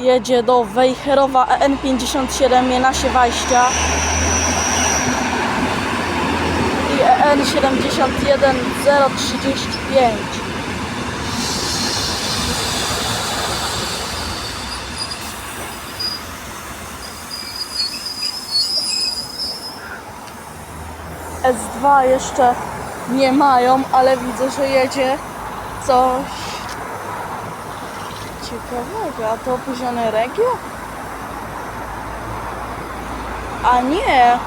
jedzie do Wejherowa EN57 Jenasie Wajścia i E EN71 035. S2 jeszcze nie mają, ale widzę, że jedzie coś ciekawego. A to opóźnione regio? A nie,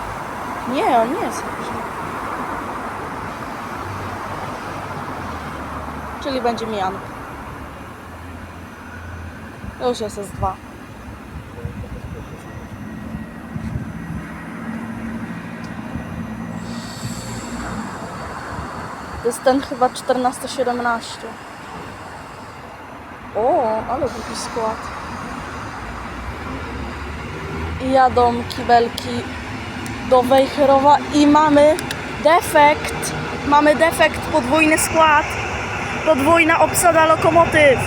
nie, on nie jest opóźniony. Czyli będzie mijany. To już jest S2. To jest ten chyba 1417. O, ale długi skład. Jadą kibelki do Wejherowa i mamy defekt. Mamy defekt, podwójny skład. Podwójna obsada lokomotyw.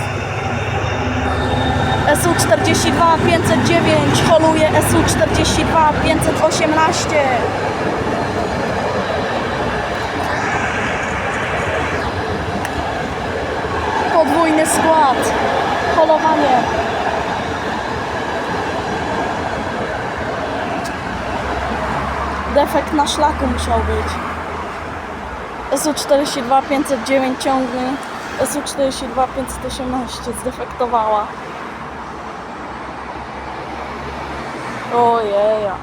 SU-42 509 holuje SU-42 518. Podwójny skład. Polowanie. Defekt na szlaku musiał być. SU-42 509 ciągnie. SU-42 518 zdefektowała. Ojeja.